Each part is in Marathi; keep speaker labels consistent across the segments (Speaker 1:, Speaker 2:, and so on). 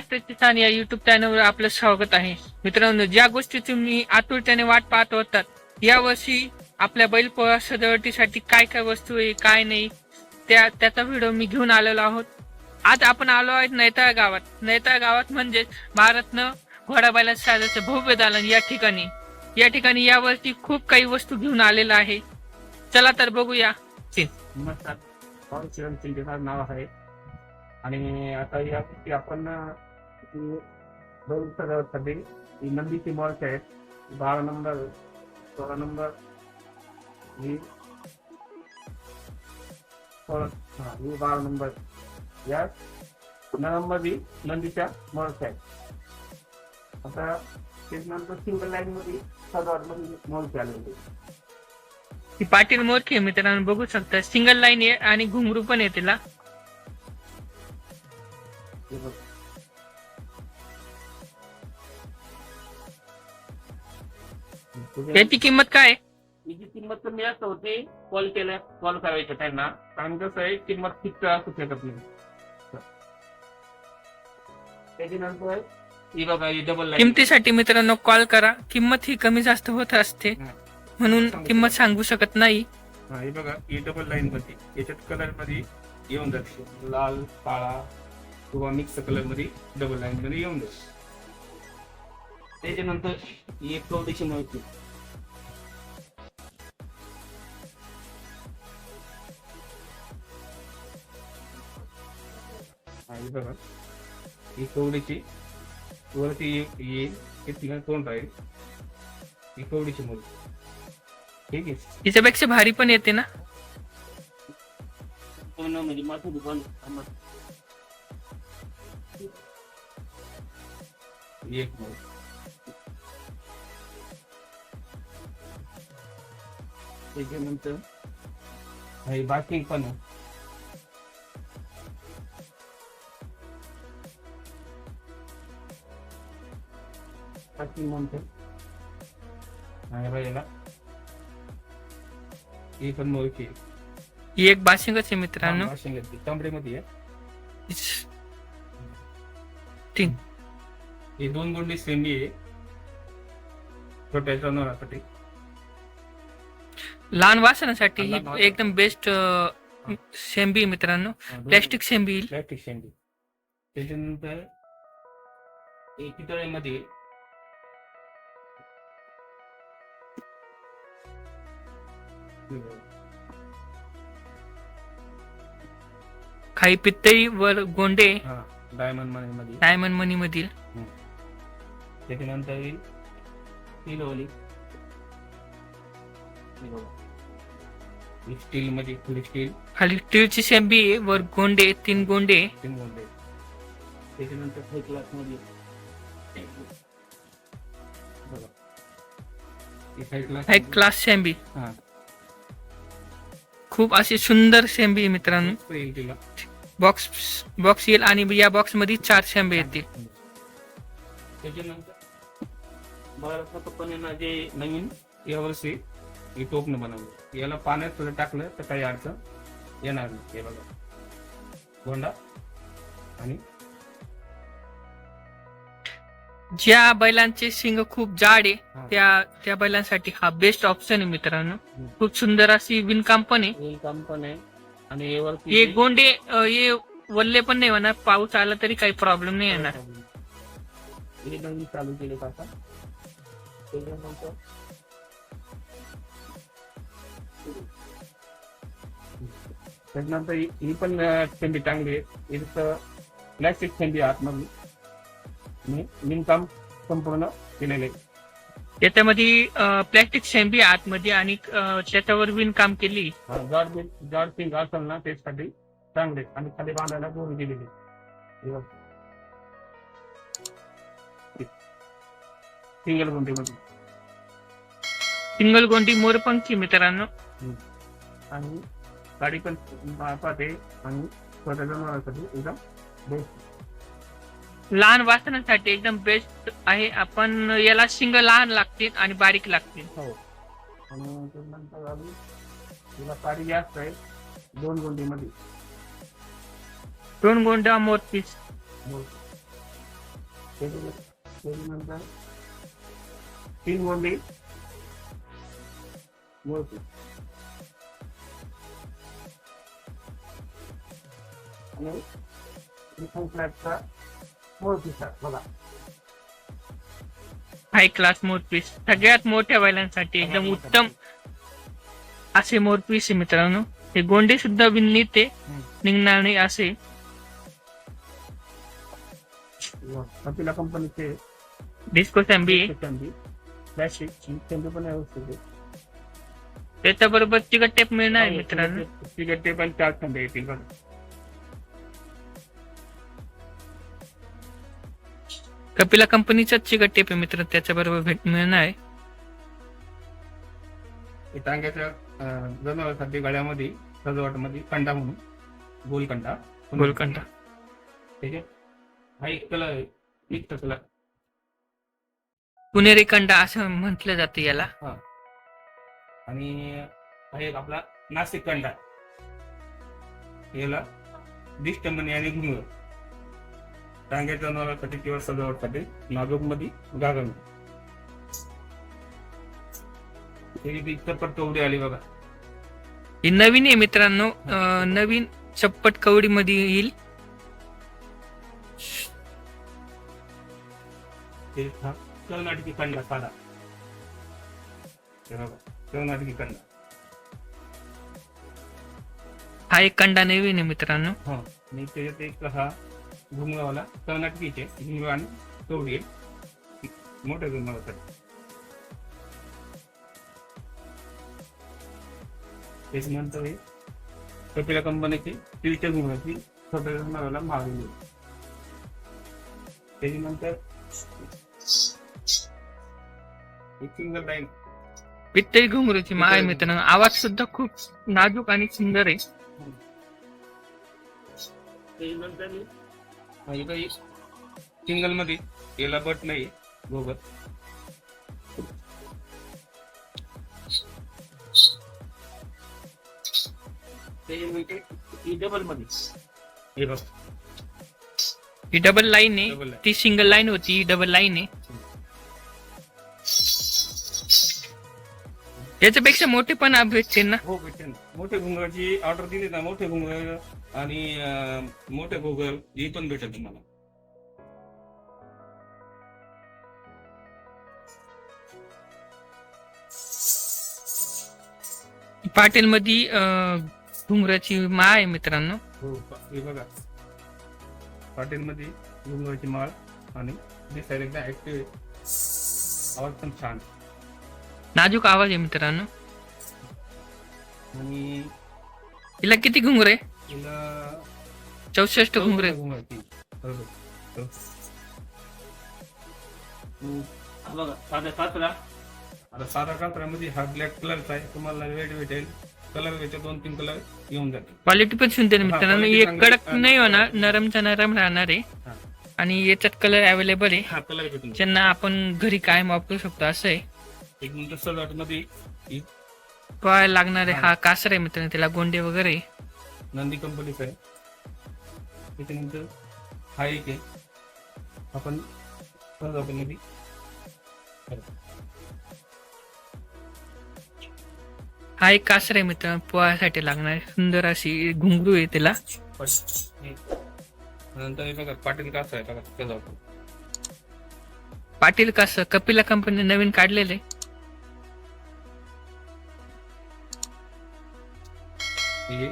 Speaker 1: मित्रांनो स्थान या युट्यूब चॅनलवर आपलं स्वागत आहे. मित्रांनो ज्या गोष्टी तुम्ही आतुरतेने वाट पाहत होतात या वर्षी आपल्या बैलपोळा सजावटीसाठी काय काय वस्तू आहे काय नाही त्या त्याचा व्हिडिओ मी घेऊन आलेलो आहोत. आज आपण आलो आहोत नैताळ गावात. नैताळ गावात म्हणजेच भारतनं घोडाबायला साजाचं भव्य दालन या ठिकाणी. या ठिकाणी यावर्षी खूप काही वस्तू घेऊन आलेला आहे. चला तर बघूया.
Speaker 2: नमस्कार. नाव आहे. आणि आता या आपण ती दोन ही नंदीची मॉल्स आहेत बारा नंबर सोळा नंबर ही हा बारा नंबर. या नंबर ही नंदीच्या मॉल्स आहेत आता त्याच्यानंतर सिंगल लाईन मध्ये मध्ये मॉल्स आले होते
Speaker 1: ही पाटील मोरखी मित्रांनो बघू शकता. सिंगल लाईन आहे आणि घुंगरू पण आहे तिला.
Speaker 2: हे बघ.
Speaker 1: याची किंमत काय?
Speaker 2: हिची किंमत कमी जास्त होते कॉल केल्या कॉल करायचं त्यांना. कारण कसं आहे किंमत फिक्स असू शकत नाही. त्याच्यानंतर ही बघा ही डबल
Speaker 1: किमतीसाठी मित्रांनो कॉल करा. किंमत ही कमी जास्त होत असते. म्हणून किंमत सांगू शकत नाही.
Speaker 2: हा हे बघा ही डबल लाईन मध्ये. याच्यात कलरमध्ये येऊन जाते. लाल काळा किंवा मिक्स कलरमध्ये डबल लाईन मध्ये येऊन जाते. त्याच्यानंतर ही एक चौदाशे हा हे बघा ही कवडीची वरती येईल हे ठिकाण तोंड राहील ही कवडीची मूर्ती ठीक आहे?
Speaker 1: याच्यापेक्षा भारी पण येते ना?
Speaker 2: पूर्ण म्हणजे माझं दुकान एक त्याच्यानंतर हे बाकी पण आहे. बाकी म्हणते ही पण आहे
Speaker 1: ही एक बाशिंगच आहे मित्रांनो
Speaker 2: तांबडीमध्ये आहे
Speaker 1: ठीक
Speaker 2: ही दोन गुंडी सेंडी आहे छोट्या जनावरांसाठी
Speaker 1: लहान वासनासाठी ही. एकदम बेस्ट शेंबी मित्रांनो प्लॅस्टिक शेंबी
Speaker 2: प्लॅस्टिक शेंडी त्याच्यानंतर हे
Speaker 1: काही पित्तळी वर गोंडे
Speaker 2: डायमंडमध्ये डायमंड
Speaker 1: मनी मधील.
Speaker 2: त्याच्यानंतर येईल स्टील मध्ये फुल स्टील.
Speaker 1: खाली टीळची शेंबी वर गोंडे तीन गोंडे.
Speaker 2: तीन गोंडे. त्याच्यानंतर
Speaker 1: क्लासमध्ये एक क्लास शेंबी खूप अशी सुंदर शेंबी मित्रांनो. बॉक्स बॉक्स येईल आणि या बॉक्समध्ये चार शेंबे येतील.
Speaker 2: त्याच्यानंतर जे नवीन यावर्षी ही बनवलं. याला पाण्यात सुद्धा टाकलं तर काही अडचण येणार नाही. हे बघा. गोंडा आणि
Speaker 1: ज्या बैलांचे शिंग खूप जाड आहे
Speaker 2: हा.
Speaker 1: त्या त्या बैलांसाठी हा बेस्ट ऑप्शन आहे मित्रांनो. खूप सुंदर अशी विणकाम पण आहे.
Speaker 2: वेल काम पण आहे. आणि
Speaker 1: हे गोंडे अ, हे वल्ले पण नाही होणार. पाऊस आला तरी काही प्रॉब्लेम नाही येणार.
Speaker 2: हे नवीन चालू केले त्याच्यानंतर त्याच्यानंतर ही ही पण थंडी चांगली आहे. इथं प्लॅस्टिक थंडी आतमध्ये आणि विणकाम संपूर्ण केलेले.
Speaker 1: त्याच्यामध्ये प्लॅस्टिक शेंबी आतमध्ये आणि त्याच्यावर विणकाम केली.
Speaker 2: जाड पिंग असेल ना त्यासाठी चांगले. आणि खाली बांधायला दोरी दिलेली. सिंगल गुंठीमध्ये
Speaker 1: सिंगल गोंडी मोरपंखी मित्रांनो?
Speaker 2: आणि गाडी पण पाहते आणि छोट्या जनावरांसाठी एकदम बेस्ट
Speaker 1: लहान वासनासाठी एकदम बेस्ट आहे. आपण याला शिंग लहान लागतील आणि बारीक लागतील.
Speaker 2: हो. आणि त्यानंतर आम्ही तिला काडी जास्त आहे. दोन गुंठीमध्ये
Speaker 1: दोन गोंडा.
Speaker 2: त्याच्या- त्याच्यानंतर तीन गोंडी मोठी आणि फ्लॅटचा बघा
Speaker 1: हाय क्लास मोरपीस सगळ्यात मोठ्या बैलांसाठी एकदम उत्तम असे मोरपीस आहे मित्रांनो. हे गोंडे सुद्धा आहे
Speaker 2: हम्म.
Speaker 1: निघणार नाही असे.
Speaker 2: कपिला कंपनीचे
Speaker 1: डिस्को सॅम्बी
Speaker 2: पण व्यवस्थित. आहे.
Speaker 1: त्याच्याबरोबर चिकट टेप मिळणार आहे मित्रांनो.
Speaker 2: तिकडे ते पण चार चांदी येतील बघा.
Speaker 1: कपिला कंपनीचाच चिकट टेप आहे मित्र त्याच्याबरोबर भेट मिळणार आहे.
Speaker 2: टांग्याच्या जनावरांसाठी गळ्यामध्ये सजावटमध्ये कंडा म्हणून गोलकंडा.
Speaker 1: गोलकंडा.
Speaker 2: ठीक आहे. हा एक
Speaker 1: पुणेरी कंडा असं म्हटलं जातं याला.
Speaker 2: आणि हा एक आपला नाशिक कंडा. याला दिष्टमणी आणि घुंगर टांग्याच्या जनावरांसाठी किंवा सजावटसाठी नाजूकमध्ये गागण त्याची ती चप्पट कवडी आली बघा.
Speaker 1: ही नवीन आहे मित्रांनो नवीन चप्पट कवडी मध्ये येईल
Speaker 2: कर्नाटकी कंडा साधा हे कर्नाटकी कंडा.
Speaker 1: हा एक कंडा नवीन आहे मित्रांनो.
Speaker 2: हा त्याच्यात एक हा घुमगावाला कर्नाटकीचे घुमगा आणि आहे मोठ्या घुमगावासाठी त्याच्यानंतर हे कपिला कंपनीची स्टीलच्या घुमगाची छोट्या घुमगावाला मागवली त्याच्यानंतर एक सिंगल लाईन.
Speaker 1: पित्तळी घुंगरूची मित्रांनो आवाज सुद्धा खूप नाजूक आणि सुंदर आहे.
Speaker 2: त्याच्यानंतर हा एक सिंगलमध्ये याला बट नाही गोबर ही डबलमध्ये. हे बघ.
Speaker 1: ही डबल लाईन आहे. ती सिंगल लाईन होती ही डबल लाईन आहे. याच्यापेक्षा मोठे पण भेटते ना.
Speaker 2: हो भेटेल ना. मोठे घुंगराची ऑर्डर दिली ना मोठे घुंगर आणि मोठे घुगर हे पण भेटेल तुम्हाला.
Speaker 1: पाटील मध्ये घुंगराची माळ आहे मित्रांनो.
Speaker 2: हो हे बघा. हॉटेल मध्ये घुंगराची माळ आणि दिसायला एकदा ऍक्टिव्ह आवाज पण छान
Speaker 1: नाजूक आवाज आहे मित्रांनो.
Speaker 2: आणि
Speaker 1: हिला किती घुंगर आहे?
Speaker 2: तिला
Speaker 1: चौसष्ट घुंगर आहे
Speaker 2: हो. हा. बघा कातरा. आता साधा कातरामध्ये हा ब्लॅक कलरचा आहे. तुम्हाला रेड भेटेल. कलर दोन तीन कलर येऊन जातील.
Speaker 1: क्वालिटी पण सुंदर आहे
Speaker 2: हा,
Speaker 1: मित्रांनो. एक कडक
Speaker 2: आहे.
Speaker 1: नाही होणार. नरमचा नरम राहणार आहे. आणि याच्यात कलर अवेलेबल आहे.
Speaker 2: हा कलर भेटून.
Speaker 1: ज्यांना आपण घरी कायम वापरू शकतो असं आहे.
Speaker 2: एक मिनिट
Speaker 1: सजावटमध्ये लागणारे हा. कासर आहे मित्रांनो. त्याला गोंडे वगैरे. आहे.
Speaker 2: नंदी कंपनीचा आहे. त्याच्यानंतर हा एक आहे. आपण सजावटीमध्ये
Speaker 1: हा एक कासर आहे मित्रांनो पोहायसाठी लागणारी सुंदर अशी घुंगरू आहे त्याला.
Speaker 2: नंतर हे बघा पाटील कासा आहे बघा सजावट
Speaker 1: पाटील कासर कपिला कंपनी नवीन काढलेले.
Speaker 2: हे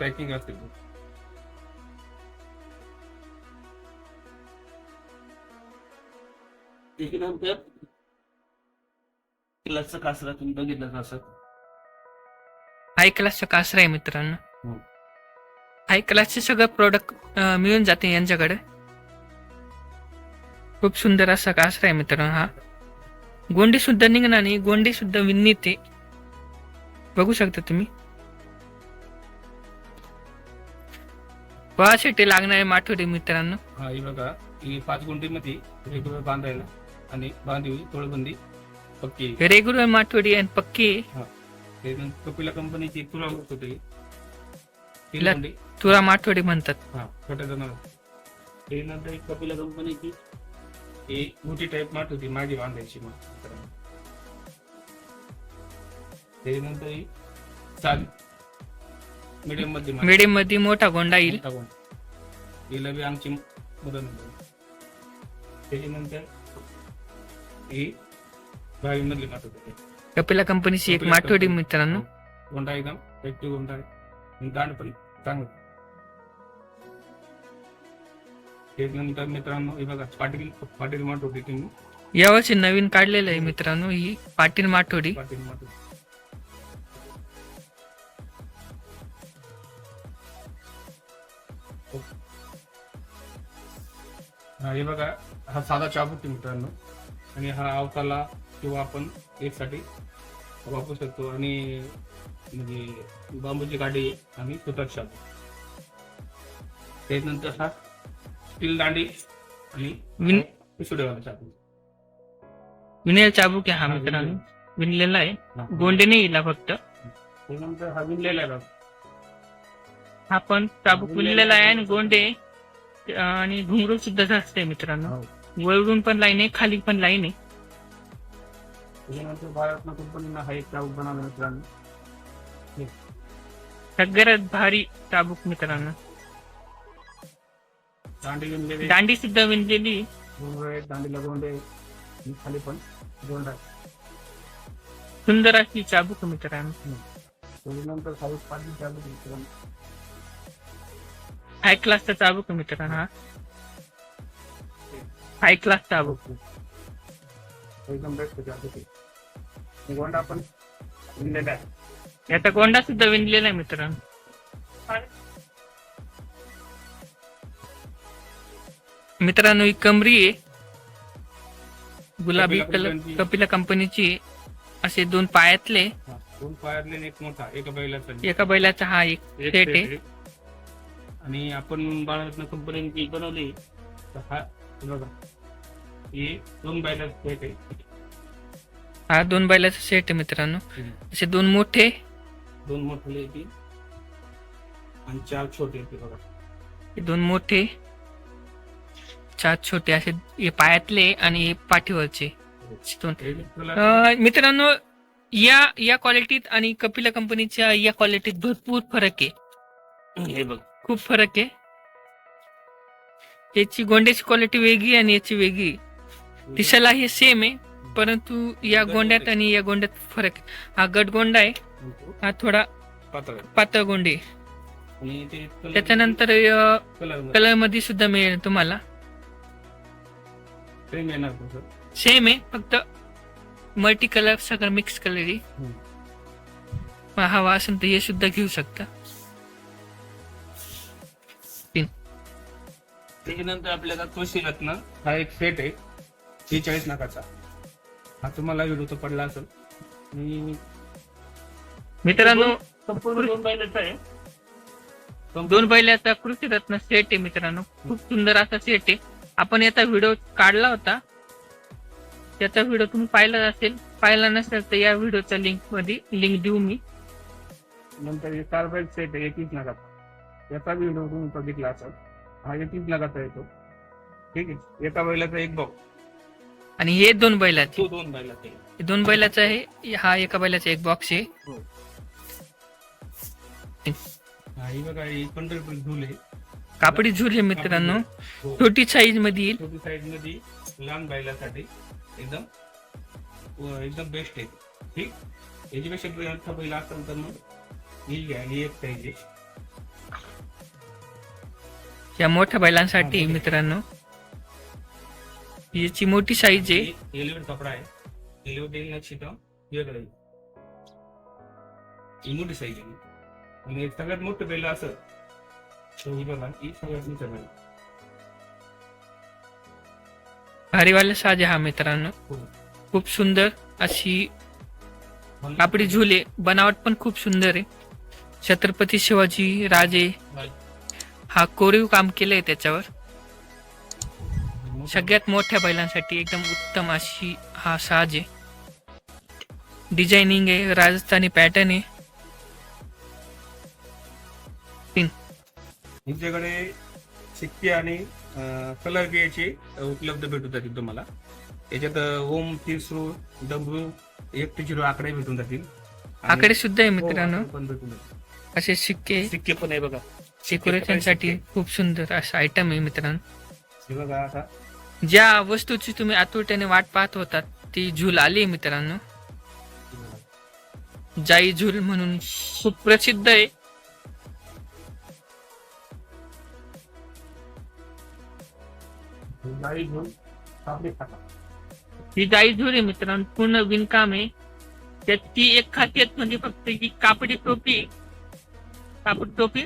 Speaker 2: पॅकिंग असेल. त्याच्यानंतर क्लासचं कासरा तुम्ही बघितलं असं
Speaker 1: हाय क्लासचा कासर आहे मित्रांनो.
Speaker 2: हम्म.
Speaker 1: हाय क्लासचे सगळं प्रोडक्ट मिळून जाते यांच्याकडे. खूप सुंदर असा कासर आहे मित्रांनो हा. गोंडी सुद्धा निघणार नाही गोंडी सुद्धा विनीत आहे बघू शकता तुम्ही. पोहासाठी लागणारे माठोडे मित्रांनो.
Speaker 2: हा हे बघा ही पाच गुंठीमध्ये रेग्युलर बांधायला आणि बांधवी तोळबंदी पक्की आहे.
Speaker 1: रेग्युलर माठोडी आणि पक्की आहे.
Speaker 2: कपिला कंपनीची तुला होत. होती तीन
Speaker 1: ला-
Speaker 2: गुंडी
Speaker 1: तुरा माठोडी म्हणतात.
Speaker 2: हा छोट्या जणांना ते नंतर एक कपिला कंपनीची ही मोठी टाईप माठ होती मागे बांधायची मग त्याच्यानंतर ही साधी. मीडियममध्ये माठ.
Speaker 1: मिडियममध्ये मोठा गोंडा येईल.
Speaker 2: मोठा. हिला बी आमची मदत त्याच्यानंतर ही बावी मधली माठ होती.
Speaker 1: कपिला कंपनीची एक
Speaker 2: कपिला
Speaker 1: माठवडी. मित्रांनो.
Speaker 2: गोंडा एकदम ऍक्टिव्ह गोंडा आहे. आणि दांड पण चांगलं त्याच्यानंतर मित्रांनो हे बघा पाटील पाटील माठ होती तुम्ही.
Speaker 1: यावर्षी नवीन काढलेलं आहे मित्रांनो ही पाटील माठवडी.
Speaker 2: पाटील माठ होती. हा बघा हा साधा चाबूक मित्रांनो. आणि हा अवताला किंवा आपण एक साठी वापरू शकतो. आणि म्हणजे बांबूची गाडी आणि सुतार चाबूक त्याच्यानंतर हा स्टील दांडी आणि
Speaker 1: विन-
Speaker 2: पिसुडेवाला चाबूक
Speaker 1: विनेल चाबूक आहे हा मित्रांनो. विणलेला आहे. गोंडे नाही येईल फक्त.
Speaker 2: त्याच्यानंतर हा विणलेला आहे.
Speaker 1: हा पण चाबूक विणलेला आहे आणि गोंडे आणि घुंगरू सुद्धा जास्त आहे मित्रांनो.
Speaker 2: हो.
Speaker 1: वरून पण लाईन आहे खाली पण लाईन आहे.
Speaker 2: त्याच्यानंतर भारतनं कंपनीनं हा एक चाबूक बनवला मित्रांनो.
Speaker 1: सगळ्यात भारी चाबूक मित्रांनो.
Speaker 2: दांडी विणलेले.
Speaker 1: दांडी सुद्धा विणलेली.
Speaker 2: दांडीला गोंडे खाली पण गोंड आहे
Speaker 1: सुंदर अशी चाबूक मित्रांनो.
Speaker 2: त्याच्यानंतर साऊथ पाटील चाबूक मित्रांनो.
Speaker 1: हाय क्लासचा चाबूक मित्रांनो हा. हाय क्लास चाबूक.
Speaker 2: एकदम बेस्ट चाबूक गोंडा पण विणलेला आहे.
Speaker 1: याचा गोंडा सुद्धा विणलेला आहे मित्रांनो. मित्रांनो ही कमरी आहे. गुलाबी
Speaker 2: कपिला
Speaker 1: कलर
Speaker 2: कंपनीची.
Speaker 1: कपिला कंपनीची. असे दोन पायातले.
Speaker 2: दोन पायातले एक मोठा एका बैलाचा.
Speaker 1: एका बैलाचा हा एक सेट आहे.
Speaker 2: आणि आपण बाळरत्न कंपनीची बनवली तर हा बघा हे दोन बैलाचा सेट आहे.
Speaker 1: हा दोन बैलाचा सेट आहे मित्रांनो. असे दोन मोठे.
Speaker 2: दोन मोठे येतील आणि चार छोटे बघा.
Speaker 1: हे दोन मोठे. चार छोटे असे हे पायातले आणि हे पाठीवरचे. दोन. अं, मित्रांनो या या क्वालिटीत आणि कपिला कंपनीच्या या क्वालिटीत भरपूर फरक आहे.
Speaker 2: हे बघ.
Speaker 1: खूप फरक आहे. याची गोंड्याची क्वालिटी वेगळी आणि याची वेगळी. दिसायला हे सेम आहे परंतु या गोंड्यात आणि या गोंड्यात फरक आहे. हा गटगोंडा आहे हा थोडा
Speaker 2: पातळ.
Speaker 1: गोंडे. त्याच्यानंतर कलरमध्ये. सुद्धा मिळेल तुम्हाला.
Speaker 2: सेम
Speaker 1: आहे फक्त मल्टी कलर सगळं मिक्स कलर आहे. हवा असेल तर हे सुद्धा घेऊ शकता.
Speaker 2: त्याच्यानंतर आपल्याला कृषी रत्न हा एक सेट आहे. शेहेचाळीस नाकाचा हा तुम्हाला व्हिडिओ तर पडला असेल. आणि
Speaker 1: मित्रांनो
Speaker 2: संपूर्ण दोन बैलाचा आहे.
Speaker 1: दोन बैलाचा कृषी रत्न सेट आहे मित्रांनो. खूप सुंदर असा सेट आहे. आपण याचा व्हिडिओ काढला होता. त्याचा व्हिडिओ तुम्ही पाहिला असेल. पाहिला नसेल तर या व्हिडिओच्या लिंकमध्ये लिंक देऊ मी.
Speaker 2: नंतर बैल सेट आहे एकवीस नाकाचा याचा व्हिडिओ तुम्ही बघितला असेल. हा एकवीस नाकाचा येतो. ठीक आहे. एका बैलाचा एक भाऊ
Speaker 1: आणि हे दोन बैलाचे.
Speaker 2: तो दोन बैलाचा
Speaker 1: हे दोन बैलाचा आहे हा एका बैलाचा एक बॉक्स आहे.
Speaker 2: हा. ही बघा ही पंढरपूर झूल. आहे
Speaker 1: कापडी झूल आहे मित्रांनो.
Speaker 2: हो.
Speaker 1: छोटी साईजमध्ये येईल.
Speaker 2: छोटी साईजमध्ये लहान बैलासाठी एकदम व एकदम बेस्ट आहे. ठीक? याच्यापेक्षा मोठा बैल असेल तर मग ही घ्या ही एक आहे.
Speaker 1: या मोठ्या बैलांसाठी मित्रांनो. याची मोठी साईज आहे.
Speaker 2: कपडा आहे. मोठी साईज आहे. आणि सगळ्यात मोठं बैल असं.
Speaker 1: भारीवाला साज हा मित्रांनो.
Speaker 2: हो.
Speaker 1: खूप सुंदर अशी कापडी झुले. बनावट पण खूप सुंदर आहे. छत्रपती शिवाजी राजे. हा कोरीव काम केलंय त्याच्यावर. सगळ्यात मोठ्या बैलांसाठी एकदम उत्तम अशी हा साज आहे. डिझायनिंग आहे राजस्थानी पॅटर्न आहे.
Speaker 2: तुमच्याकडे शिक्के आणि कलर गियाचे उपलब्ध भेटून जातील तुम्हाला. याच्यात ओम तिसरू डमरू एक ते झिरो आकडे भेटून जातील.
Speaker 1: आकडे सुद्धा आहे मित्रांनो.
Speaker 2: आकडे पण भेटून जातील.
Speaker 1: असे शिक्के.
Speaker 2: सिक्के पण आहे बघा.
Speaker 1: डेकोरेशनसाठी खूप सुंदर असं आयटम आहे मित्रांनो.
Speaker 2: हे बघा आता.
Speaker 1: ज्या वस्तूची तुम्ही आतुरतेने वाट पाहत होतात ती झूल आली आहे मित्रांनो. जाई झूल म्हणून खूप प्रसिद्ध आहे ही जाई झूल आहे मित्रांनो पूर्ण विणकाम आहे. त्यात ती एक खासियत म्हणजे फक्त ही कापडी टोपी. कापडी टोपी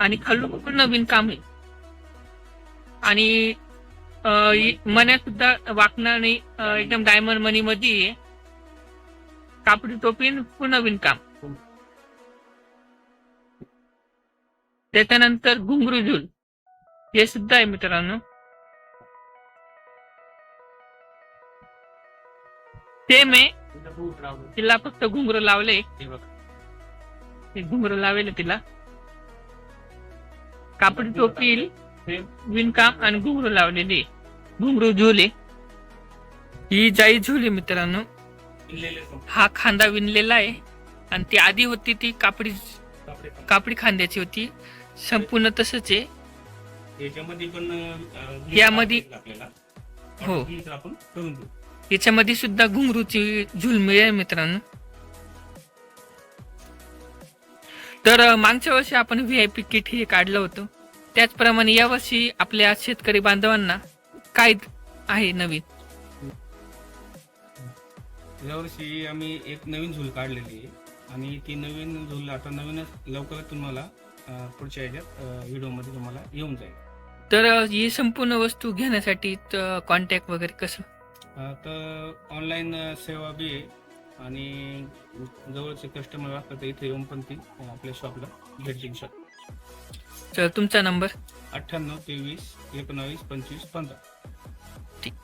Speaker 1: आणि खालून पूर्ण विणकाम आहे. आणि अं, मण्या सुद्धा वाकणार नाही एकदम डायमंड मनी मध्ये कापडी टोपी पूर्ण विणकाम त्याच्यानंतर घुंगरू झूल. हे सुद्धा आहे मित्रांनो. सेम आहे. तिला फक्त घुंगरू लावले. घुंगरू लावले तिला. कापडी टोपी
Speaker 2: सेम
Speaker 1: विणकाम आणि घुंगरू लावलेली घुंगरू झुले. ही जाई झुले मित्रांनो. हा खांदा विणलेला आहे. आणि ती आधी होती ती कापडी
Speaker 2: कापडी
Speaker 1: खांद्याची होती. संपूर्ण तसंच आहे. यामध्ये- हो. याच्यामध्ये सुद्धा घुंगरूची झूल मिळेल मित्रांनो. तर मागच्या वर्षी आपण व्ही आय पी किट हे काढलं होतं. त्याचप्रमाणे यावर्षी आपल्या शेतकरी बांधवांना काय आहे नवीन.
Speaker 2: यावर्षी आम्ही एक नवीन झूल काढलेली आहे. आणि ती नवीन झूल आता नवीनच लवकरच तुम्हाला पुढच्या ह्याच्यात व्हिडिओमध्ये तुम्हाला येऊन जाईल.
Speaker 1: तर ही संपूर्ण वस्तू घेण्यासाठी कॉन्टॅक्ट वगैरे कसं?
Speaker 2: तर ऑनलाईन सेवा बी आहे. आणि जवळचे कस्टमर असतात इथे येऊन पण ती आपल्या शॉपला भेट देऊ शकतात
Speaker 1: तुमचा नंबर
Speaker 2: अठ्ठ्याण्णव तेवीस एकोणावीस पंचवीस पंधरा. ठीक.